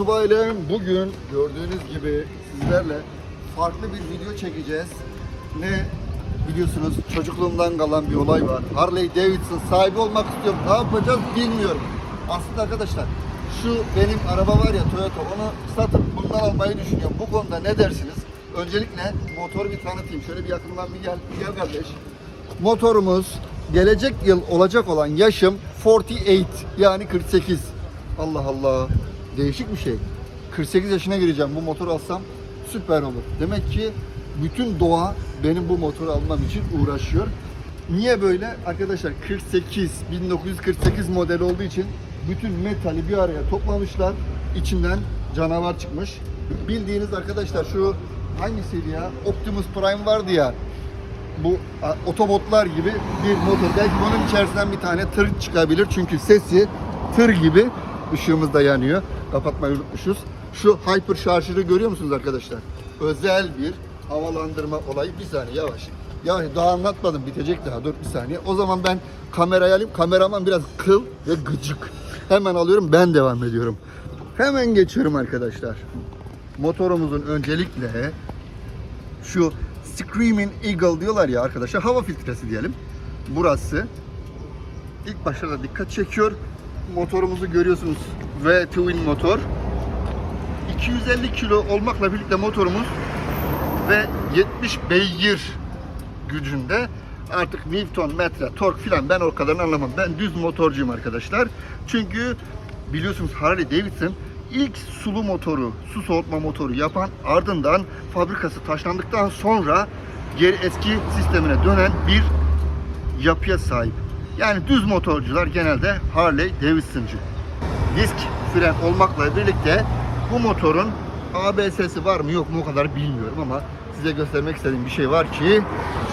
Ailem bugün gördüğünüz gibi sizlerle farklı bir video çekeceğiz. Ne biliyorsunuz çocukluğumdan kalan bir olay var. Harley Davidson sahibi olmak istiyorum. Ne yapacağız bilmiyorum. Aslında arkadaşlar şu benim araba var ya Toyota onu satıp bundan almayı düşünüyorum. Bu konuda ne dersiniz? Öncelikle motoru bir tanıtayım. Şöyle bir yakından bir gel, bir gel kardeş. Motorumuz gelecek yıl olacak olan yaşım 48 yani 48. Allah Allah. Değişik bir şey. 48 yaşına gireceğim bu motoru alsam süper olur. Demek ki bütün doğa benim bu motoru almam için uğraşıyor. Niye böyle? Arkadaşlar 48, 1948 model olduğu için bütün metali bir araya toplamışlar. İçinden canavar çıkmış. Bildiğiniz arkadaşlar şu hangisiydi ya? Optimus Prime vardı ya bu a, otobotlar gibi bir motor. Belki bunun içerisinden bir tane tır çıkabilir çünkü sesi tır gibi ışığımız da yanıyor. Kapatmayı unutmuşuz. Şu hyper şarjörü görüyor musunuz arkadaşlar? Özel bir havalandırma olayı. Bir saniye yavaş. Yavaş daha anlatmadım bitecek daha dur bir saniye. O zaman ben kamerayı alayım. Kameraman biraz kıl ve gıcık. Hemen alıyorum ben devam ediyorum. Hemen geçiyorum arkadaşlar. Motorumuzun öncelikle şu Screaming Eagle diyorlar ya arkadaşlar hava filtresi diyelim. Burası ilk başta dikkat çekiyor. Motorumuzu görüyorsunuz V twin motor. 250 kilo olmakla birlikte motorumuz ve 70 beygir gücünde artık Newton, metre, tork filan ben o kadarını anlamam. Ben düz motorcuyum arkadaşlar. Çünkü biliyorsunuz Harley Davidson ilk sulu motoru, su soğutma motoru yapan ardından fabrikası taşlandıktan sonra geri eski sistemine dönen bir yapıya sahip. Yani düz motorcular genelde Harley Davidson'cı. Disk fren olmakla birlikte bu motorun ABS'si var mı yok mu o kadar bilmiyorum ama size göstermek istediğim bir şey var ki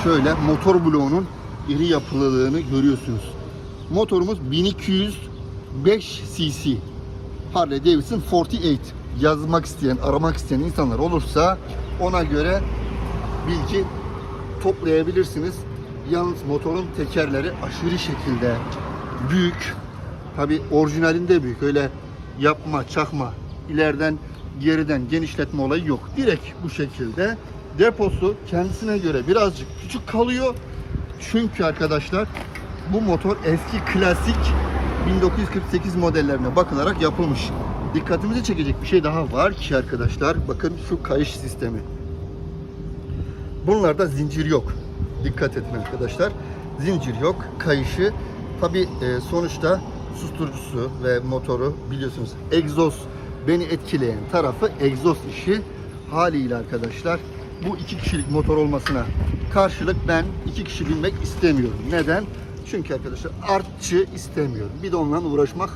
şöyle motor bloğunun iri yapılılığını görüyorsunuz. Motorumuz 1205 cc. Harley Davidson 48 yazmak isteyen, aramak isteyen insanlar olursa ona göre bilgi toplayabilirsiniz. Yalnız motorun tekerleri aşırı şekilde büyük. Tabi orijinalinde büyük. Öyle yapma, çakma, ileriden geriden genişletme olayı yok. Direkt bu şekilde. Deposu kendisine göre birazcık küçük kalıyor. Çünkü arkadaşlar bu motor eski klasik 1948 modellerine bakılarak yapılmış. Dikkatimizi çekecek bir şey daha var ki arkadaşlar. Bakın şu kayış sistemi. Bunlarda zincir yok. Dikkat edin arkadaşlar. Zincir yok. Kayışı tabi sonuçta susturucusu ve motoru biliyorsunuz egzoz beni etkileyen tarafı egzoz işi haliyle arkadaşlar bu iki kişilik motor olmasına karşılık ben iki kişi binmek istemiyorum. Neden? Çünkü arkadaşlar artçı istemiyorum. Bir de onunla uğraşmak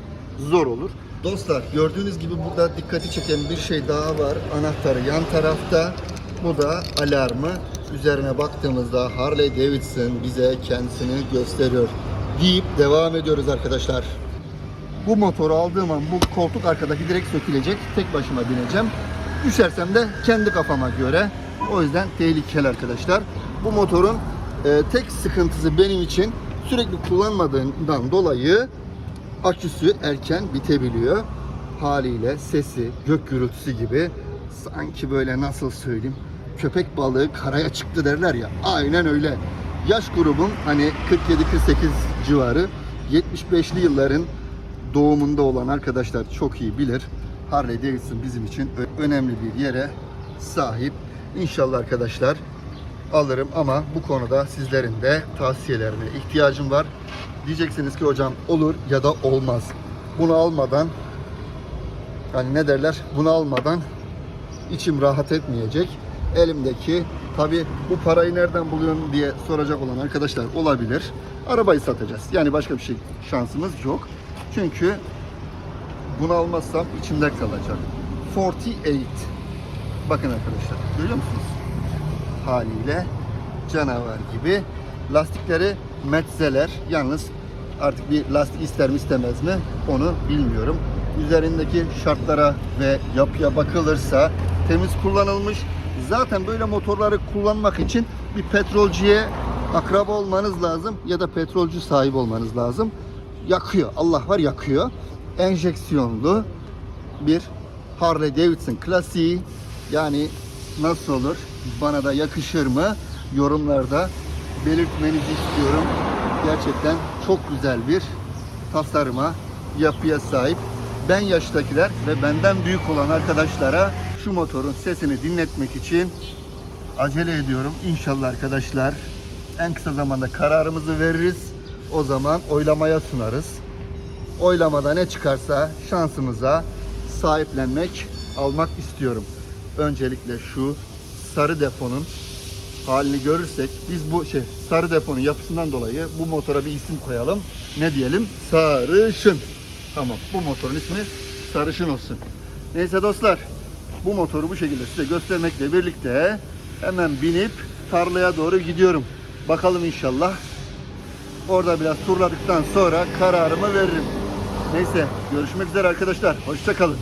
zor olur. Dostlar gördüğünüz gibi burada dikkati çeken bir şey daha var. Anahtarı yan tarafta. Bu da alarmı. Üzerine baktığımızda Harley Davidson bize kendisini gösteriyor. Deyip devam ediyoruz arkadaşlar. Bu motoru aldığım an bu koltuk arkadaki direkt sökülecek. Tek başıma bineceğim. Düşersem de kendi kafama göre. O yüzden tehlikeli arkadaşlar. Bu motorun e, tek sıkıntısı benim için sürekli kullanmadığından dolayı aküsü erken bitebiliyor. Haliyle sesi, gök gürültüsü gibi sanki böyle nasıl söyleyeyim köpek balığı karaya çıktı derler ya. Aynen öyle. Yaş grubum hani 47-48 civarı 75'li yılların doğumunda olan arkadaşlar çok iyi bilir. Harley Davidson bizim için önemli bir yere sahip. İnşallah arkadaşlar alırım ama bu konuda sizlerin de tavsiyelerine ihtiyacım var. Diyeceksiniz ki hocam olur ya da olmaz. Bunu almadan yani ne derler? Bunu almadan içim rahat etmeyecek. Elimdeki tabi bu parayı nereden buluyorsun diye soracak olan arkadaşlar olabilir. Arabayı satacağız. Yani başka bir şey şansımız yok. Çünkü bunu almazsam içimde kalacak. 48. Bakın arkadaşlar görüyor musunuz? Haliyle canavar gibi. Lastikleri metzeler. Yalnız artık bir lastik ister mi istemez mi onu bilmiyorum. Üzerindeki şartlara ve yapıya bakılırsa temiz kullanılmış. Zaten böyle motorları kullanmak için bir petrolcüye akraba olmanız lazım ya da petrolcü sahibi olmanız lazım. Yakıyor. Allah var yakıyor. Enjeksiyonlu bir Harley Davidson klasiği. Yani nasıl olur? Bana da yakışır mı? Yorumlarda belirtmenizi istiyorum. Gerçekten çok güzel bir tasarıma, yapıya sahip. Ben yaştakiler ve benden büyük olan arkadaşlara şu motorun sesini dinletmek için acele ediyorum. İnşallah arkadaşlar en kısa zamanda kararımızı veririz. O zaman oylamaya sunarız. Oylamada ne çıkarsa şansımıza sahiplenmek, almak istiyorum. Öncelikle şu sarı deponun halini görürsek biz bu şey sarı deponun yapısından dolayı bu motora bir isim koyalım. Ne diyelim? Sarışın. Tamam. Bu motorun ismi Sarışın olsun. Neyse dostlar. Bu motoru bu şekilde size göstermekle birlikte hemen binip tarlaya doğru gidiyorum. Bakalım inşallah. Orada biraz turladıktan sonra kararımı veririm. Neyse görüşmek üzere arkadaşlar. Hoşça kalın.